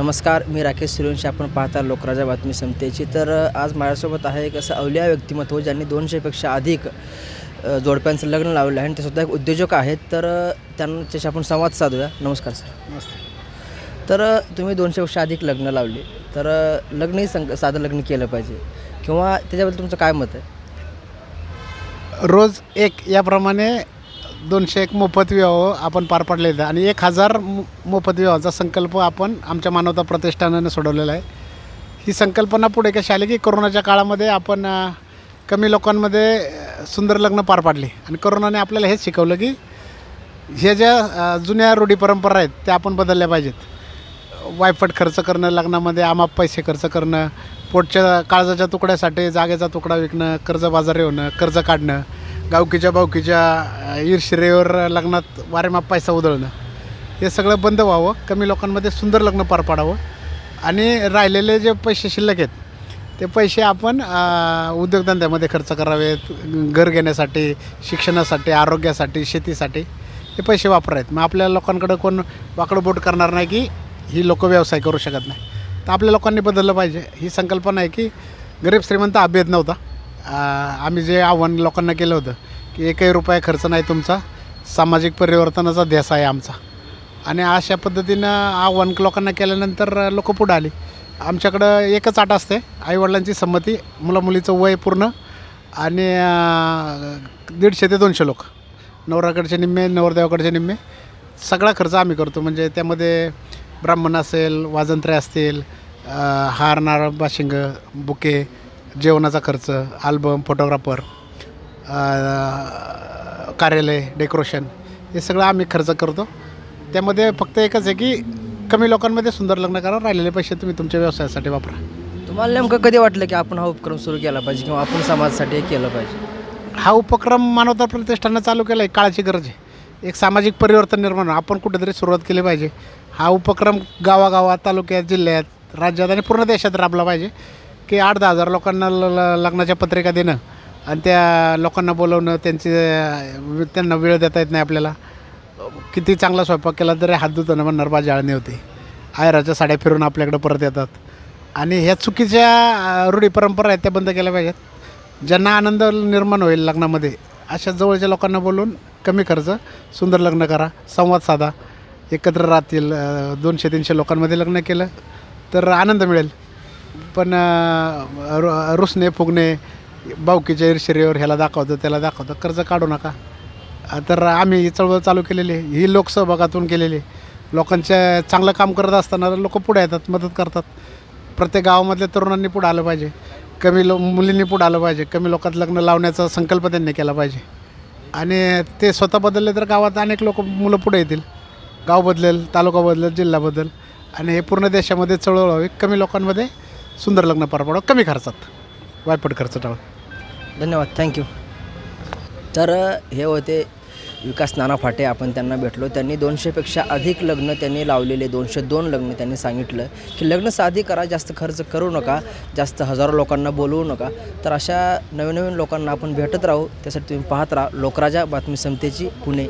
नमस्कार मी राकेश सूर्यवंशी. आपण पाहता लोकराजा बातमी समितीची. तर आज माझ्यासोबत आहे एक असं अवलिया व्यक्तिमत्व ज्यांनी दोनशेपेक्षा अधिक जोडप्यांचं लग्न लावलं आहे आणि ते सुद्धा एक उद्योजक आहेत. तर त्यांच्याशी आपण संवाद साधूया. नमस्कार सर. तर अ, तुम्ही दोनशेपेक्षा अधिक लग्न लावली. तर लग्नही संक साधं लग्न केलं पाहिजे. किंवा त्याच्याबद्दल तुमचं काय मत आहे? रोज एक याप्रमाणे दोनशे एक मोफत विवाह आपण पार पाडले आहेत आणि एक हजार मो- मोफत विवाहाचा संकल्प आपण आमच्या मानवता प्रतिष्ठानानं सोडवलेला आहे. ही संकल्पना पुढे कशी आली की कोरोनाच्या काळामध्ये आपण कमी लोकांमध्ये सुंदर लग्न पार पाडले. आणि कोरोनाने आपल्याला हेच शिकवलं की ह्या ज्या जुन्या रूढी परंपरा आहेत त्या आपण बदलल्या पाहिजेत. वायफट खर्च करणं लग्नामध्ये आमाप पैसे खर्च करणं पोटच्या काळजाच्या तुकड्यासाठी जागेचा तुकडा विकणं कर्जबाजारी होणं कर्ज काढणं गावकीच्या बावकीच्या ईर्षिरेवर लग्नात वारेमाप पैसा उधळणं. हे सगळं बंद व्हावं कमी लोकांमध्ये सुंदर लग्न पार पाडावं आणि राहिलेले जे पैसे शिल्लक आहेत ते पैसे आपण उद्योगधंद्यामध्ये खर्च करावेत घर घेण्यासाठी शिक्षणासाठी आरोग्यासाठी शेतीसाठी हे पैसे वापरावेत मग आपल्या लोकांकडं कोण वाकडं बोट करणार नाही की ही लोक व्यवसाय करू शकत नाही. तर आपल्या लोकांनी बदललं पाहिजे. ही संकल्पना आहे की गरीब श्रीमंत अभेद नव्हता. आम्ही जे आव्हान लोकांना केलं होतं की एकही रुपया खर्च नाही तुमचा. सामाजिक परिवर्तनाचा ध्यास आहे आमचा. आणि अशा पद्धतीनं आव्हान लोकांना केल्यानंतर लोक पुढं आली. आमच्याकडं एकच आट असते आईवडिलांची संमती मुला मुलीचं वय पूर्ण आणि दीडशे ते दोनशे लोक. नवराकडचे निम्मे नवरदेवाकडचे निम्मे. सगळा खर्च आम्ही करतो. म्हणजे त्यामध्ये ब्राह्मण असेल वाजंत्रे असतील हार नारळ बाशिंग बुके जेवणाचा खर्च आल्बम फोटोग्राफर कार्यालय डेकोरेशन हे सगळं आम्ही खर्च करतो. त्यामध्ये फक्त एकच आहे की कमी लोकांमध्ये सुंदर लग्न करा राहिलेले पैसे तुम्ही तुमच्या व्यवसायासाठी वापरा. तुम्हाला नेमकं कधी वाटलं की आपण हा उपक्रम सुरू केला पाहिजे किंवा आपण समाजासाठी हे केलं पाहिजे? हा उपक्रम मानवता प्रतिष्ठानं चालू केला आहे काळाची गरज आहे. एक सामाजिक परिवर्तन निर्माण. आपण कुठेतरी सुरुवात केली पाहिजे. हा उपक्रम गावागावात तालुक्यात जिल्ह्यात राज्यात आणि पूर्ण देशात राबला पाहिजे की आठ दहा हजार लोकांना ल- ल- लग्नाच्या पत्रिका देणं आणि त्या लोकांना बोलवणं त्यांचे त्यांना वेळ देता येत नाही आपल्याला. किती चांगला स्वयंपाक केला तरी हात धुताना म्हणणार नरबा जाळणी होते. आयराच्या साड्या फिरून आपल्याकडे परत येतात. आणि ह्या चुकीच्या रूढी परंपरा आहेत त्या बंद केल्या पाहिजेत. ज्यांना आनंद निर्माण होईल लग्नामध्ये अशा जवळच्या लोकांना बोलून कमी खर्च सुंदर लग्न करा संवाद साधा. एकत्र राहतील दोनशे तीनशे लोकांमध्ये लग्न केलं तर आनंद मिळेल. पण रु- रुसणे फुगणे बावकीच्या ईर्षेरीवर ह्याला दाखवतं त्याला दाखवतं. कर्ज काढू नका. तर आम्ही ही चळवळ चालू केलेली आहे. ही लोकसहभागातून केलेली आहे. लोकांच्या चांगलं काम करत असताना लोक पुढे येतात मदत करतात. प्रत्येक गावामधल्या तरुणांनी पुढं आलं पाहिजे. कमी लो मुलींनी पुढं आलं पाहिजे. कमी लोकात लग्न लावण्याचा संकल्प त्यांनी केला पाहिजे. आणि ते स्वतः बदलले तर गावात अनेक लोक मुलं पुढे येतील. गाव बदलेल तालुका बदलेल जिल्हा बदल आणि हे पूर्ण देशामध्ये चळवळ व्हावी. कमी लोकांमध्ये सुंदर लग्न पार पाडावं. कमी खर्चात. वायपट खर्च टाळून धन्यवाद थँक्यू तर हे होते विकास नाना फाटे. आपण त्यांना भेटलो. त्यांनी दोनशेपेक्षा अधिक लग्न त्यांनी लावलेले दोनशे दोन लग्न त्यांनी सांगितलं की लग्न साधी करा जास्त खर्च करू नका जास्त हजारो लोकांना बोलवू नका. तर अशा नवीन नवीन लोकांना आपण भेटत राहू. त्यासाठी तुम्ही पाहत राहा लोकराजा बातमी समितीची पुणे.